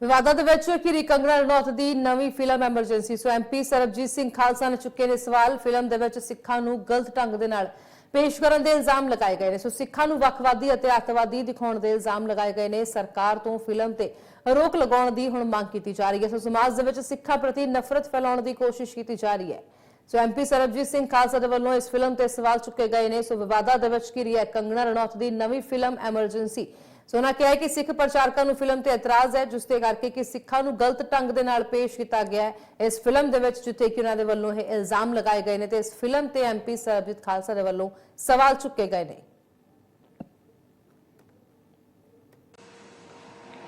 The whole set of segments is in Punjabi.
ਵਿਵਾਦਾਂ ਦੇ ਵਿੱਚ ਕਿ ਕੰਗਨਾ ਰਣੌਤ ਦੀ ਨਵੀਂ film Emergency. So MP Sarabjit Singh Khalsa ਨੇ ਚੁੱਕੇ ਨੇ ਸਵਾਲ ਫਿਲਮ ਦੇ ਵਿੱਚ ਸਿੱਖਾਂ ਨੂੰ ਗਲਤ ਢੰਗ ਦੇ ਨਾਲ ਪੇਸ਼ ਕਰਨ ਦੇ ਇਲਜ਼ਾਮ ਲਗਾਏ ਗਏ ਨੇ। ਸੋ ਸਿੱਖਾਂ ਨੂੰ ਵੱਖਵਾਦੀ ਅਤੇ ਅੱਤਵਾਦੀ ਦਿਖਾਉਣ ਦੇ ਇਲਜ਼ਾਮ ਲਗਾਏ ਗਏ ਨੇ। ਸਰਕਾਰ ਤੋਂ ਫਿਲਮ ਤੇ ਰੋਕ ਲਗਾਉਣ ਦੀ ਹੁਣ ਮੰਗ ਕੀਤੀ ਜਾ ਰਹੀ ਹੈ। ਸੋ ਸਮਾਜ ਦੇ ਵਿੱਚ ਸਿੱਖਾਂ ਪ੍ਰਤੀ ਨਫ਼ਰਤ ਫੈਲਾਉਣ ਦੀ ਕੋਸ਼ਿਸ਼ ਕੀਤੀ ਜਾ ਰਹੀ ਹੈ। ਸੋ ਐਮਪੀ ਸਰਬਜੀਤ ਸਿੰਘ ਖਾਲਸਾ ਦੇ ਵੱਲੋਂ ਇਸ ਫਿਲਮ ਤੇ ਸਵਾਲ ਚੁੱਕੇ ਗਏ ਨੇ। ਸੋ ਵਿਵਾਦਾਂ ਦੇ ਵਿੱਚ ਘਿਰੀ ਹੈ ਕੰਗਣਾ ਰਣੌਤ ਦੀ ਨਵੀਂ ਫਿਲਮ ਐਮਰਜੈਂਸੀ। ਸੋ ਉਹਨਾਂ ਕਿਹਾ ਕਿ ਸਿੱਖ ਪ੍ਰਚਾਰਕਾਂ ਨੂੰ ਫਿਲਮ ਤੇ ਇਤਰਾਜ਼ ਹੈ, ਜਿਸ ਦੇ ਕਰਕੇ ਕਿ ਸਿੱਖਾਂ ਨੂੰ ਗਲਤ ਢੰਗ ਦੇ ਨਾਲ ਪੇਸ਼ ਕੀਤਾ ਗਿਆ ਹੈ। ਇਸ ਫਿਲਮ ਦੇ ਵਿੱਚ ਜਿੱਥੇ ਕਿ ਉਹਨਾਂ ਦੇ ਵੱਲੋਂ ਇਹ ਇਲਜ਼ਾਮ ਲਗਾਏ ਗਏ ਨੇ ਤੇ ਇਸ ਫਿਲਮ ਤੇ ਐਮਪੀ ਸਰਬਜੀਤ ਖਾਲਸਾ ਦੇ ਵੱਲੋਂ ਸਵਾਲ ਚੁੱਕੇ ਗਏ ਨੇ।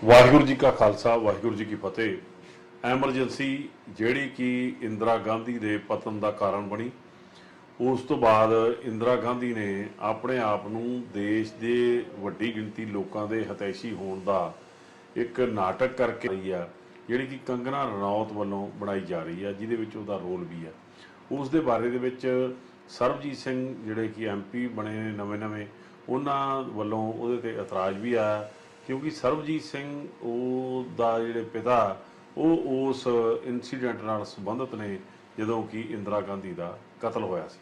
ਵਾਹਿਗੁਰੂ ਜੀ ਕਾ ਖਾਲਸਾ, ਵਾਹਿਗੁਰੂ ਜੀ ਕੀ ਫਤਿਹ। ਐਮਰਜੈਂਸੀ ਜਿਹੜੀ ਕਿ ਇੰਦਰਾ ਗਾਂਧੀ ਦੇ ਪਤਨ ਦਾ ਕਾਰਨ ਬਣੀ ਉਸ ਤੋਂ ਬਾਅਦ ਇੰਦਰਾ ਗਾਂਧੀ ਨੇ ਆਪਣੇ ਆਪ ਨੂੰ ਦੇਸ਼ ਦੇ ਵੱਡੀ ਗਿਣਤੀ ਲੋਕਾਂ ਦੇ ਹਤੈਸ਼ੀ ਹੋਣ ਦਾ ਇੱਕ ਨਾਟਕ ਕਰਕੇ ਰਹੀ ਆ, ਜਿਹੜੀ ਕਿ ਕੰਗਨਾ ਰਣੌਤ ਵੱਲੋਂ ਬਣਾਈ ਜਾ ਰਹੀ ਆ, ਜਿਹਦੇ ਵਿੱਚ ਉਹਦਾ ਰੋਲ ਵੀ ਆ। ਉਸ ਦੇ ਬਾਰੇ ਦੇ ਵਿੱਚ ਸਰਬਜੀਤ ਸਿੰਘ ਜਿਹੜੇ ਕਿ ਐਮਪੀ ਬਣੇ ਨੇ ਨਵੇਂ-ਨਵੇਂ ਉਹਨਾਂ ਵੱਲੋਂ ਉਹਦੇ ਤੇ ਇਤਰਾਜ਼ ਵੀ ਆਇਆ, ਕਿਉਂਕਿ ਸਰਬਜੀਤ ਸਿੰਘ ਉਹ ਦਾ ਜਿਹੜੇ ਪਿਤਾ, ਉਹ ਉਸ ਇਨਸੀਡੈਂਟ ਨਾਲ ਸੰਬੰਧਿਤ ਨੇ, ਜਦੋਂ ਕਿ ਇੰਦਰਾ ਗਾਂਧੀ ਦਾ ਕਤਲ ਹੋਇਆ ਸੀ।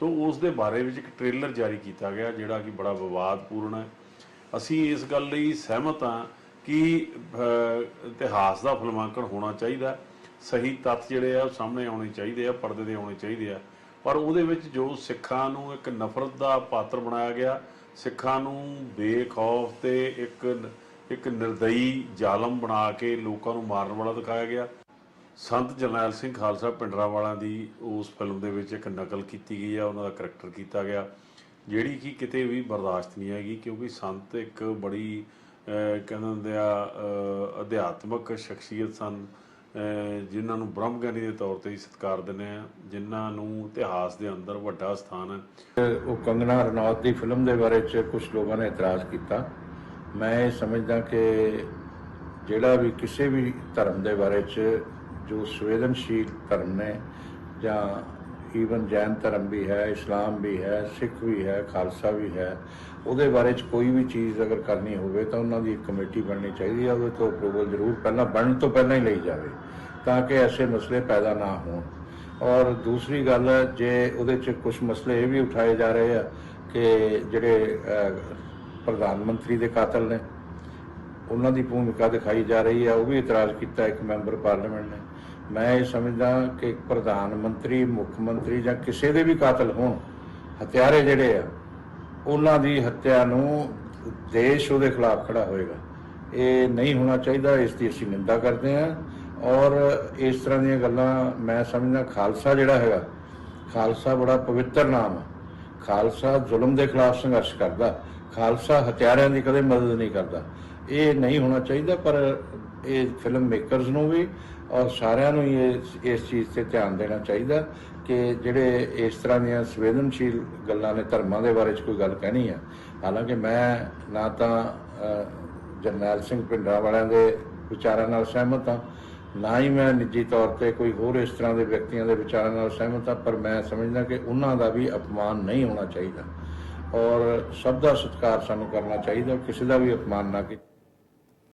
ਸੋ ਉਸ ਦੇ ਬਾਰੇ ਵਿੱਚ ਇੱਕ ਟ੍ਰੇਲਰ ਜਾਰੀ ਕੀਤਾ ਗਿਆ ਜਿਹੜਾ ਕਿ ਬੜਾ ਵਿਵਾਦਪੂਰਨ ਹੈ। ਅਸੀਂ ਇਸ ਗੱਲ ਲਈ ਸਹਿਮਤ ਹਾਂ ਕਿ ਇਤਿਹਾਸ ਦਾ ਫਿਲਮਾਂਕਣ ਹੋਣਾ ਚਾਹੀਦਾ ਸਹੀ ਤੱਥ ਜਿਹੜੇ ਆ ਉਹ ਸਾਹਮਣੇ ਆਉਣੇ ਚਾਹੀਦੇ ਆ, ਪਰਦੇ ਦੇ ਆਉਣੇ ਚਾਹੀਦੇ ਆ। ਪਰ ਉਹਦੇ ਵਿੱਚ ਜੋ ਸਿੱਖਾਂ ਨੂੰ ਇੱਕ ਨਫ਼ਰਤ ਦਾ ਪਾਤਰ ਬਣਾਇਆ ਗਿਆ, ਸਿੱਖਾਂ ਨੂੰ ਬੇਖੌਫ ਤੇ ਇੱਕ ਇੱਕ ਨਿਰਦਈ ਜ਼ਾਲਮ ਬਣਾ ਕੇ ਲੋਕਾਂ ਨੂੰ ਮਾਰਨ ਵਾਲਾ ਦਿਖਾਇਆ ਗਿਆ। ਸੰਤ ਜਰਨੈਲ ਸਿੰਘ ਖਾਲਸਾ ਪਿੰਡਰਾਵਾਲਾ ਦੀ ਉਸ ਫਿਲਮ ਦੇ ਵਿੱਚ ਇੱਕ ਨਕਲ ਕੀਤੀ ਗਈ ਆ, ਉਹਨਾਂ ਦਾ ਕਰੈਕਟਰ ਕੀਤਾ ਗਿਆ, ਜਿਹੜੀ ਕਿ ਕਿਤੇ ਵੀ ਬਰਦਾਸ਼ਤ ਨਹੀਂ ਹੈਗੀ, ਕਿਉਂਕਿ ਸੰਤ ਇੱਕ ਬੜੀ ਕਹਿੰਦੇ ਹੁੰਦੇ ਆ ਅਧਿਆਤਮਕ ਸ਼ਖਸੀਅਤ ਸਨ ਜਿਨ੍ਹਾਂ ਨੂੰ ਬ੍ਰਹਮ ਗਿਆਨੀ ਦੇ ਤੌਰ ਤੇ ਹੀ ਸਤਿਕਾਰ ਦਿੰਦੇ ਆ, ਜਿਨ੍ਹਾਂ ਨੂੰ ਇਤਿਹਾਸ ਦੇ ਅੰਦਰ ਵੱਡਾ ਸਥਾਨ ਹੈ। ਉਹ ਕੰਗਨਾ ਰਣੌਤ ਦੀ ਫਿਲਮ ਦੇ ਬਾਰੇ ਚ ਕੁਝ ਲੋਕਾਂ ਨੇ ਇਤਰਾਜ਼ ਕੀਤਾ। ਮੈਂ ਇਹ ਸਮਝਦਾ ਕਿ ਜਿਹੜਾ ਵੀ ਕਿਸੇ ਵੀ ਧਰਮ ਦੇ ਬਾਰੇ ਚ ਜੋ ਸੰਵੇਦਨਸ਼ੀਲ ਧਰਮ ਨੇ ਜਾਂ ਈਵਨ ਜੈਨ ਧਰਮ ਵੀ ਹੈ, ਇਸਲਾਮ ਵੀ ਹੈ, ਸਿੱਖ ਵੀ ਹੈ, ਖਾਲਸਾ ਵੀ ਹੈ, ਉਹਦੇ ਬਾਰੇ ਚ ਕੋਈ ਵੀ ਚੀਜ਼ ਅਗਰ ਕਰਨੀ ਹੋਵੇ ਤਾਂ ਉਹਨਾਂ ਦੀ ਇੱਕ ਕਮੇਟੀ ਬਣਨੀ ਚਾਹੀਦੀ ਹੈ, ਉਹਦੇ ਤੋਂ ਅਪਰੂਵਲ ਜ਼ਰੂਰ ਪਹਿਲਾਂ ਬਣਨ ਤੋਂ ਪਹਿਲਾਂ ਹੀ ਲਈ ਜਾਵੇ ਤਾਂ ਕਿ ਐਸੇ ਮਸਲੇ ਪੈਦਾ ਨਾ ਹੋਣ। ਔਰ ਦੂਸਰੀ ਗੱਲ ਜੇ ਉਹਦੇ ਚ ਕੁਝ ਮਸਲੇ ਇਹ ਵੀ ਉਠਾਏ ਜਾ ਰਹੇ ਆ ਕਿ ਜਿਹੜੇ ਪ੍ਰਧਾਨ ਮੰਤਰੀ ਦੇ ਕਾਤਲ ਨੇ, ਉਹਨਾਂ ਦੀ ਭੂਮਿਕਾ ਦਿਖਾਈ ਜਾ ਰਹੀ ਹੈ, ਉਹ ਵੀ ਇਤਰਾਜ਼ ਕੀਤਾ ਇੱਕ ਮੈਂਬਰ ਪਾਰਲੀਮੈਂਟ ਨੇ। ਮੈਂ ਇਹ ਸਮਝਦਾ ਕਿ ਪ੍ਰਧਾਨ ਮੰਤਰੀ, ਮੁੱਖ ਮੰਤਰੀ ਜਾਂ ਕਿਸੇ ਦੇ ਵੀ ਕਾਤਲ ਹੋਣ, ਹਥਿਆਰੇ ਜਿਹੜੇ ਆ, ਉਹਨਾਂ ਦੀ ਹੱਤਿਆ ਨੂੰ ਦੇਸ਼ ਉਹਦੇ ਖਿਲਾਫ ਖੜਾ ਹੋਏਗਾ। ਇਹ ਨਹੀਂ ਹੋਣਾ ਚਾਹੀਦਾ, ਇਸ ਦੀ ਅਸੀਂ ਨਿੰਦਾ ਕਰਦੇ ਹਾਂ। ਔਰ ਇਸ ਤਰ੍ਹਾਂ ਦੀਆਂ ਗੱਲਾਂ ਮੈਂ ਸਮਝਦਾ, ਖਾਲਸਾ ਜਿਹੜਾ ਹੈਗਾ, ਖਾਲਸਾ ਬੜਾ ਪਵਿੱਤਰ ਨਾਮ ਹੈ ਖਾਲਸਾ ਜ਼ੁਲਮ ਦੇ ਖਿਲਾਫ ਸੰਘਰਸ਼ ਕਰਦਾ। ਖਾਲਸਾ ਹਥਿਆਰਿਆਂ ਦੀ ਕਦੇ ਮਦਦ ਨਹੀਂ ਕਰਦਾ। ਇਹ ਨਹੀਂ ਹੋਣਾ ਚਾਹੀਦਾ, ਪਰ ਇਹ ਫਿਲਮ ਮੇਕਰਸ ਨੂੰ ਵੀ ਔਰ ਸਾਰਿਆਂ ਨੂੰ ਹੀ ਇਸ ਚੀਜ਼ ਤੇ ਧਿਆਨ ਦੇਣਾ ਚਾਹੀਦਾ ਕਿ ਜਿਹੜੇ ਇਸ ਤਰ੍ਹਾਂ ਦੀਆਂ ਸੰਵੇਦਨਸ਼ੀਲ ਗੱਲਾਂ ਨੇ ਧਰਮਾਂ ਦੇ ਬਾਰੇ ਚ ਕੋਈ ਗੱਲ ਕਹਿਣੀ ਹੈ ਹਾਲਾਂਕਿ ਮੈਂ ਨਾ ਤਾਂ ਜਰਨੈਲ ਸਿੰਘ ਪਿੰਡਰਾ ਵਾਲਿਆਂ ਦੇ ਵਿਚਾਰਾਂ ਨਾਲ ਸਹਿਮਤ ਹਾਂ, ਨਾ ਹੀ ਮੈਂ ਨਿੱਜੀ ਤੌਰ ਤੇ ਕੋਈ ਹੋਰ ਇਸ ਤਰ੍ਹਾਂ ਦੇ ਵਿਅਕਤੀਆਂ ਦੇ ਵਿਚਾਰਾਂ ਨਾਲ ਸਹਿਮਤ ਹਾਂ, ਪਰ ਮੈਂ ਸਮਝਦਾ ਕਿ ਉਹਨਾਂ ਦਾ ਵੀ ਅਪਮਾਨ ਨਹੀਂ ਹੋਣਾ ਚਾਹੀਦਾ। ਔਰ ਸਭ ਦਾ ਸਤਿਕਾਰ ਸਾਨੂੰ ਕਰਨਾ ਚਾਹੀਦਾ, ਕਿਸੇ ਦਾ ਵੀ ਅਪਮਾਨ ਨਾ ਕੀਤਾ